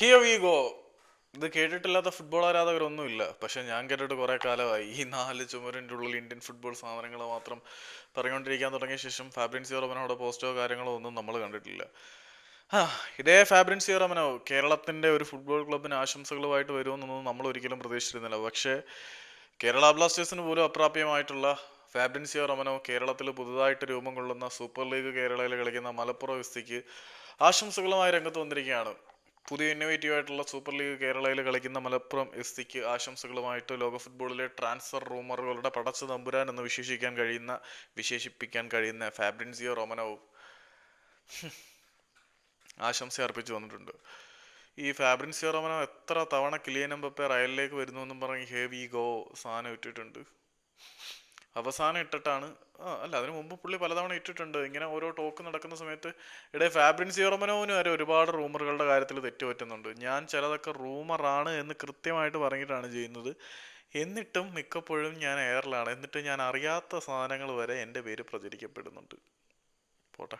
Here we go ഇത് കേട്ടിട്ടില്ലാത്ത football ആരാധകരൊന്നുമില്ല. പക്ഷെ ഞാൻ കേട്ടിട്ട് കുറെ കാലമായി. ഈ നാല് ചുമരിന്റെ ഉള്ളിൽ ഇന്ത്യൻ ഫുട്ബോൾ സാധനങ്ങൾ മാത്രം പറഞ്ഞുകൊണ്ടിരിക്കാൻ തുടങ്ങിയ ശേഷം ഫാബ്രിൻസിയോ റോമനോടെ പോസ്റ്റോ കാര്യങ്ങളോ ഒന്നും നമ്മൾ കണ്ടിട്ടില്ല. ഇതേ ഫാബ്രിൻസിയോ സിയോറമനോ കേരളത്തിന്റെ ഒരു ഫുട്ബോൾ ക്ലബിന് ആശംസകളുമായിട്ട് വരുമെന്നൊന്നും നമ്മൾ ഒരിക്കലും പ്രതീക്ഷിച്ചിരുന്നില്ല. പക്ഷേ കേരള ബ്ലാസ്റ്റേഴ്സിന് പോലും അപ്രാപ്യമായിട്ടുള്ള ഫാബ്രിൻസിയോ റമനോ കേരളത്തിൽ പുതുതായിട്ട് രൂപം കൊള്ളുന്ന സൂപ്പർ ലീഗ് കേരളയിൽ കളിക്കുന്ന മലപ്പുറം എസ്തിക്ക് ആശംസകളുമായി രംഗത്ത് വന്നിരിക്കുകയാണ്. പുതിയ ഇന്നോവേറ്റീവ് ആയിട്ടുള്ള സൂപ്പർ ലീഗ് കേരളയിൽ കളിക്കുന്ന മലപ്പുറം എസ് സിക്ക് ആശംസകളുമായിട്ട് ലോക ഫുട്ബോളിലെ ട്രാൻസ്ഫർ റൂമറുകളുടെ പടച്ചു തമ്പുരാൻ എന്ന് വിശേഷിക്കാൻ കഴിയുന്ന വിശേഷിപ്പിക്കാൻ കഴിയുന്ന ഫാബ്രിൻസിയോ റോമനോ ആശംസ അർപ്പിച്ചു വന്നിട്ടുണ്ട്. ഈ ഫാബ്രിൻസിയോ റോമനോ എത്ര തവണ കിലിയൻ എംബപ്പെ റയലിലേക്ക് വരുന്നു എന്നും പറഞ്ഞ് ഹേവി ഗോ സാധനം ഇട്ടിട്ടുണ്ട്. അവസാനം ഇട്ടിട്ടാണ്. അല്ല അതിന് മുമ്പ് പുള്ളി പലതവണ ഇട്ടിട്ടുണ്ട്. ഇങ്ങനെ ഓരോ ടോക്ക് നടക്കുന്ന സമയത്ത് ഇടേ ഫാബ്രിൻ റൊമനോവിന് വരെ ഒരുപാട് റൂമറുകളുടെ കാര്യത്തിൽ തെറ്റുപറ്റുന്നുണ്ട്. ഞാൻ ചിലതൊക്കെ റൂമറാണ് എന്ന് കൃത്യമായിട്ട് പറഞ്ഞിട്ടാണ് ചെയ്യുന്നത്. എന്നിട്ടും മിക്കപ്പോഴും ഞാൻ എയറിലാണ് എന്നിട്ട് ഞാൻ അറിയാത്ത സാധനങ്ങൾ വരെ എന്റെ പേര് പ്രചരിക്കപ്പെടുന്നുണ്ട്. പോട്ടെ.